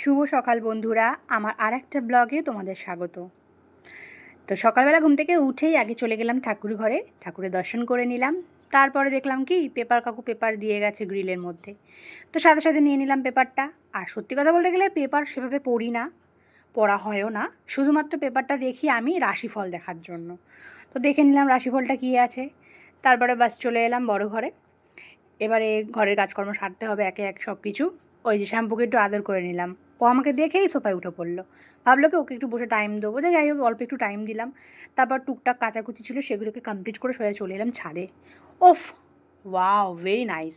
শুভ সকাল বন্ধুরা, আমার আর একটা ব্লগে তোমাদের স্বাগত। তো সকালবেলা ঘুম থেকে উঠেই আগে চলে গেলাম ঠাকুর ঘরে, ঠাকুরের দর্শন করে নিলাম। তারপরে দেখলাম কি, পেপার কাকু পেপার দিয়ে গেছে গ্রিলের মধ্যে। তো সাথে সাথে নিয়ে নিলাম পেপারটা। আর সত্যি কথা বলতে গেলে পেপার সেভাবে পড়ি না, পড়া হয়ও না। শুধুমাত্র পেপারটা দেখি আমি রাশিফল দেখার জন্য। তো দেখে নিলাম রাশিফলটা কী আছে। তারপরে বাস চলে এলাম বড় ঘরে। এবারে ঘরের কাজকর্ম সারতে হবে একে এক সব কিছু ওই যে শ্যাম্পুকে একটু আদর করে নিলাম। ও আমাকে দেখেই সোফায় উঠে পড়ল। ভাবলো কি ওকে একটু বসে টাইম দেবো। যে যাই হোক, অল্প একটু টাইম দিলাম। তারপর টুকটাক কাচাকুচি ছিল, সেগুলোকে কমপ্লিট করে সোজা চলে এলাম ছাদে। ওফ! ওয়াও ভেরি নাইস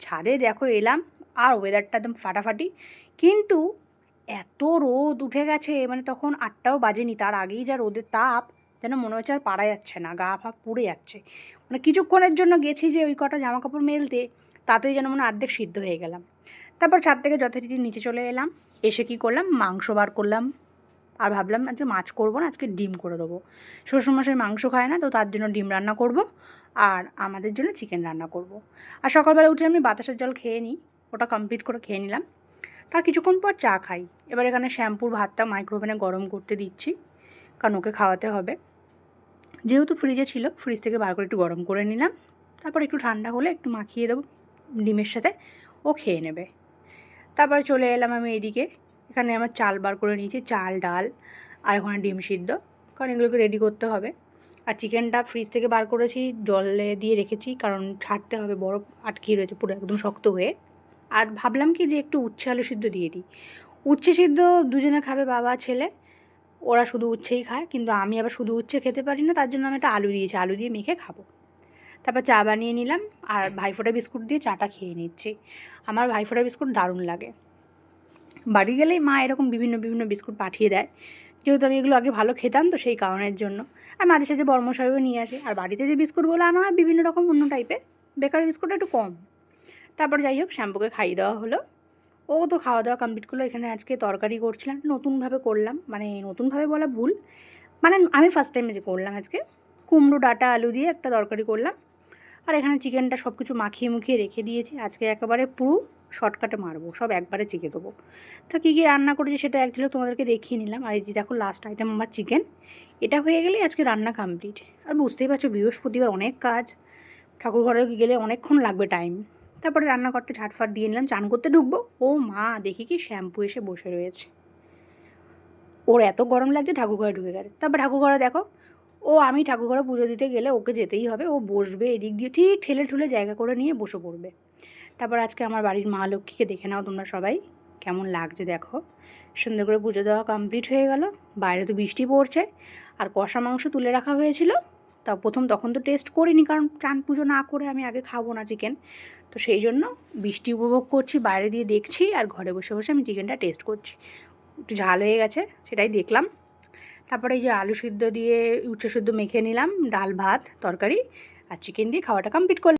ছাদে দেখো এলাম, আর ওয়েদারটা একদম ফাটাফাটি। কিন্তু এত রোদ উঠে গেছে মানে তখন আটটাও বাজেনি। তার আগেই যা রোদের তাপ, যেন মনে হচ্ছে আর পারা যাচ্ছে না, গা ফা পুড়ে যাচ্ছে। মানে কিছুক্ষণের জন্য গেছি যে ওই কটা জামা কাপড় মেলতে, তাতেই যেন মনে অর্ধেক সিদ্ধ হয়ে গেলাম। তারপর ছাদ থেকে যথারীতি নিচে চলে এলাম। এসে কি করলাম? মাংস বার করলাম। আর ভাবলাম আজকে মাছ করব না, আজকে ডিম করে দেবো। শ্বশুরমশাই মাংস খায় না, তো তার জন্য ডিম রান্না করব আর আমাদের জন্য চিকেন রান্না করব। আর সকালবেলা উঠে আমি বাতাসের জল খেয়ে নিই, ওটা কমপ্লিট করে খেয়ে নিলাম। তার কিছুক্ষণ পর চা খাই। এবার এখানে শ্যাম্পুর ভাতটা মাইক্রোওভেনে গরম করতে দিচ্ছি, কারণ ওকে খাওয়াতে হবে। যেহেতু ফ্রিজে ছিল ফ্রিজ থেকে বার করে একটু গরম করে নিলাম। তারপর একটু ঠান্ডা হলে একটু মাখিয়ে দেবো ডিমের সাথে, ও খেয়ে নেবে। তারপর চলে এলাম আমি এদিকে। এখানে আমার চাল বার করে নিয়েছি, চাল, ডাল আর ওখানে ডিম সিদ্ধ। কারণ এগুলোকে রেডি করতে হবে। আর চিকেনটা ফ্রিজ থেকে বার করেছি, জলে দিয়ে রেখেছি কারণ ছাড়তে হবে, বরফ আটকিয়ে রয়েছে পুরো একদম শক্ত হয়ে। আর ভাবলাম কি যে একটু উচ্ছে আলু সিদ্ধ দিয়ে দিই। উচ্ছে সিদ্ধ দুজনে খাবে বাবা, ছেলে। ওরা শুধু উচ্ছেই খায়, কিন্তু আমি আবার শুধু উচ্ছে খেতে পারি না, তার জন্য আমি একটা আলু দিয়েছি। আলু দিয়ে মেখে খাব। তারপর চা বানিয়ে নিলাম আর ভাইফোঁটা বিস্কুট দিয়ে চাটা খেয়ে নিচ্ছি। আমার ভাইফোঁটা বিস্কুট দারুণ লাগে। বাড়ি গেলেই মা এরকম বিভিন্ন বিভিন্ন বিস্কুট পাঠিয়ে দেয়। যেহেতু আমি এগুলো আগে ভালো খেতাম তো সেই কারণের জন্য। আর মাঝে সাঝে বর্মশাইও নিয়ে আসে। আর বাড়িতে যে বিস্কুটগুলো আনা হয় বিভিন্ন রকম অন্য টাইপের, বেকারি বিস্কুট একটু কম। তারপর যাই হোক, শ্যাম্পুকে খাইয়ে দেওয়া হলো। ও তো খাওয়া দাওয়া কমপ্লিট করল। এখানে আজকে তরকারি করছিলাম। নতুনভাবে করলাম। মানে নতুনভাবে বলা ভুল। মানে আমি ফার্স্ট টাইমে যে করলাম আজকে। কুমড়ো, ডাটা, আলু দিয়ে একটা তরকারি করলাম। আর এখানে চিকেনটা সব কিছু মাখিয়ে মুখিয়ে রেখে দিয়েছি। আজকে একেবারে পুরো শর্টকাটে মারবো, সব একবারে চিকে দেবো। তা কী কী রান্না করেছি সেটা এক তোমাদেরকে দেখিয়ে নিলাম। আর এই যে দেখো লাস্ট আইটেম আমার চিকেন এটা হয়ে গেলেই আজকে রান্না কমপ্লিট আর বুঝতেই পারছ বৃহস্পতিবার অনেক কাজ, ঠাকুর ঘরে গেলে অনেকক্ষণ লাগবে টাইম তারপরে রান্নাঘরটা ঝাটফাট দিয়ে নিলাম, চান করতে ঢুকবো। ও মা, দেখি কি শ্যাম্পু এসে বসে রয়েছে। ওর এত গরম লাগছে ঠাকুর ঘরে ঢুকে গেছে। তারপর ঠাকুর ঘরে দেখো ও আমি ঠাকুর ঘরে পুজো দিতে গেলে ওকে যেতেই হবে। ও বসবে এদিক দিয়ে, ঠিক ঠেলে ঠুলে জায়গা করে নিয়ে বসে পড়বে। তারপর আজকে আমার বাড়ির মা লক্ষ্মীকে দেখে নাও তোমরা সবাই। কেমন লাগছে দেখো। সুন্দর করে পুজো দেওয়া কমপ্লিট হয়ে গেল। বাইরে তো বৃষ্টি পড়ছে। আর কষা মাংস তুলে রাখা হয়েছিল। তা প্রথম তখন তো টেস্ট করিনি কারণ চান পুজো না করে আমি আগে খাব না চিকেন তো সেই জন্য বৃষ্টি উপভোগ করছি, বাইরে দিয়ে দেখছি আর ঘরে বসে বসে আমি চিকেনটা টেস্ট করছি। একটু ঝাল হয়ে গেছে, সেটাই দেখলাম। তারপরে এই যে আলু সিদ্ধ দিয়ে উচ্চ সিদ্ধ মেখে নিলাম, ডাল, ভাত, তরকারি আর চিকেন দিয়ে খাওয়াটা কমপ্লিট করলাম।